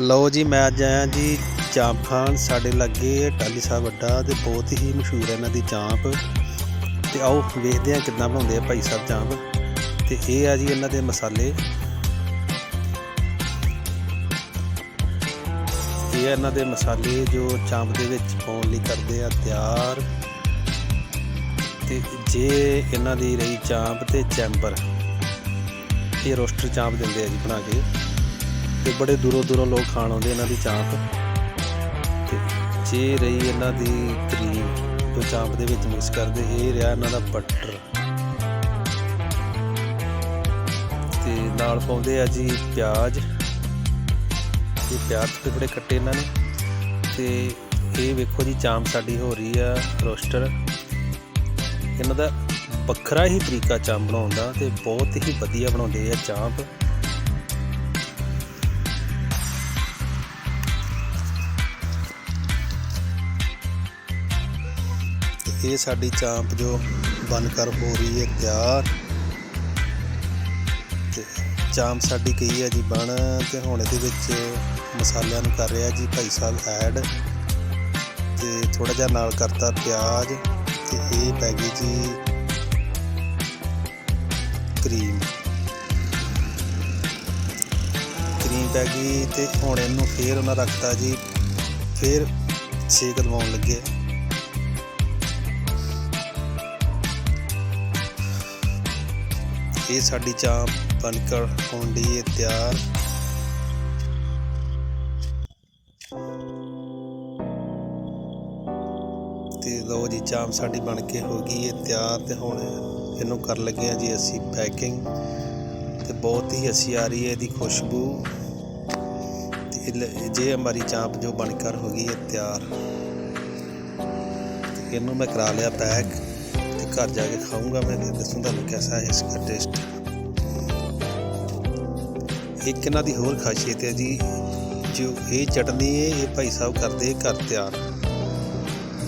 ਲਓ ਜੀ, ਮੈਂ ਅੱਜ ਆਇਆ ਜੀ ਚਾਂਪ ਸਾਡੇ ਲਾਗੇ ਟਾਲੀ ਸਾਹਿਬ ਵੱਡਾ ਤੇ ਬਹੁਤ ਹੀ ਮਸ਼ਹੂਰ ਹੈ ਇਹਨਾਂ ਦੀ ਚਾਂਪ। ਤੇ ਆਓ ਵੇਖਦੇ ਹਾਂ ਕਿੱਦਾਂ ਬਣਾਉਂਦੇ ਆ ਭਾਈ ਸਾਹਿਬ ਚਾਂਪ। ਤੇ ਇਹ ਆ ਜੀ ਇਹਨਾਂ ਦੇ ਮਸਾਲੇ। ਇਹ ਇਹਨਾਂ ਦੇ ਮਸਾਲੇ ਜੋ ਚਾਂਪ ਦੇ ਵਿੱਚ ਪਾਉਣ ਲਈ ਕਰਦੇ ਆ ਤਿਆਰ। ਤੇ ਜੇ ਇਹਨਾਂ ਦੀ ਰਹੀ ਚਾਂਪ ਤੇ ਚੈਂਬਰ। ਇਹ ਰੋਸਟਰ ਚਾਂਪ ਦਿੰਦੇ ਆ ਜੀ ਬਣਾ ਕੇ। ਤੇ ਬੜੇ ਦੂਰੋਂ ਦੂਰੋਂ ਲੋਕ ਖਾਣ ਆਉਂਦੇ ਇਹਨਾਂ ਦੀ ਚਾਂਪ। ਤੇ ਜੇ ਰਹੀ ਇਹਨਾਂ ਦੀ ਕਰੀਮ ਜੋ ਚਾਂਪ ਦੇ ਵਿੱਚ ਮਿਕਸ ਕਰਦੇ, ਇਹ ਰਿਹਾ ਇਹਨਾਂ ਦਾ ਬਟਰ ਤੇ ਨਾਲ ਪਾਉਂਦੇ ਆ ਜੀ ਪਿਆਜ਼। ਤੇ ਪਿਆਜ਼ ਤੇ ਬੜੇ ਕੱਟੇ ਇਹਨਾਂ ਨੇ। ਤੇ ਇਹ ਵੇਖੋ ਜੀ, ਚਾਂਪ ਸਾਡੀ ਹੋ ਰਹੀ ਆ ਰੋਸਟਰ। ਇਹਨਾਂ ਦਾ ਵੱਖਰਾ ਹੀ ਤਰੀਕਾ ਚਾਂਪ ਬਣਾਉਣ ਦਾ ਤੇ ਬਹੁਤ ਹੀ ਵਧੀਆ ਬਣਾਉਂਦੇ ਆ ਚਾਂਪ। ਇਹ ਸਾਡੀ ਚਾਂਪ ਜੋ ਬਣ ਕਰ ਹੋ ਰਹੀ ਹੈ ਤਿਆਰ। ਤੇ ਚਾਂਪ ਸਾਡੀ ਕਹੀ ਹੈ ਜੀ, ਬਣ ਤੇ ਹੁਣ ਇਹਦੇ ਵਿੱਚ ਮਸਾਲਿਆਂ ਨੂੰ ਕਰ ਰਿਹਾ ਜੀ ਭਾਈ ਸਾਹਿਬ ਐਡ। ਤੇ ਥੋੜਾ ਜਿਹਾ ਨਾਲ ਕਰਤਾ ਪਿਆਜ਼ ਤੇ ਇਹ ਪੈ ਗਈ ਜੀ ਕਰੀਮ। ਕਰੀਮ ਪੈ ਗਈ ਤੇ ਹੁਣ ਇਹਨੂੰ ਫੇਰ ਉਹਨਾਂ ਰੱਖਤਾ ਜੀ, ਫੇਰ ਛੇਕ ਲਵਾਉਣ ਲੱਗੇ। ਇਹ ਸਾਡੀ ਚਾਂਪ ਬਣਕਰ ਹੋਣ ਦੀ ਹੈ ਤਿਆਰ। ਤੇ ਲਓ ਜੀ ਚਾਂਪ ਸਾਡੀ ਬਣ ਕੇ ਹੋ ਗਈ ਹੈ ਤਿਆਰ ਤੇ ਹੁਣ ਇਹਨੂੰ ਕਰ ਲੱਗੇ ਆ ਜੀ ਅਸੀਂ ਪੈਕਿੰਗ। ਤੇ ਬਹੁਤ ਹੀ ਅੱਛੀ ਆ ਰਹੀ ਹੈ ਇਹਦੀ ਖੁਸ਼ਬੂ। ਜੇ ਹਮਾਰੀ ਚਾਂਪ ਜੋ ਬਣਕਰ ਹੋ ਗਈ ਹੈ ਤਿਆਰ। ਇਹਨੂੰ ਮੈਂ ਕਰਾ ਲਿਆ ਪੈਕ। ਘਰ ਜਾ ਕੇ ਖਾਊਂਗਾ ਮੈਂ ਤੇ ਦੱਸੂੰ ਤੁਹਾਨੂੰ ਕਿਹਦਾ ਹੈ ਇਸका ਟੇਸਟ ਇੱਕ ਇਹਨਾਂ ਦੀ ਹੋਰ ਖਾਸੀਅਤ ਹੈ ਜੀ, ਜੋ ਇਹ ਚਟਨੀ ਹੈ, ਇਹ ਭਾਈ ਸਾਹਿਬ ਕਰਦੇ ਘਰ ਤਿਆਰ।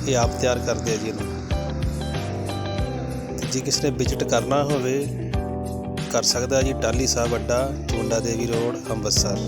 ਇਹ ਆਪ ਤਿਆਰ ਕਰਦੇ ਆ ਜੀ ਇਹਨੂੰ। ਜੇ ਕਿਸੇ ਨੇ ਵਿਜ਼ਿਟ ਕਰਨਾ ਹੋਵੇ, ਕਰ ਸਕਦਾ ਜੀ ਟਾਲੀ ਸਾਹਿਬ ਅੱਡਾ ਚੁੰਡਾ ਦੇਵੀ ਰੋਡ, ਅੰਮ੍ਰਿਤਸਰ।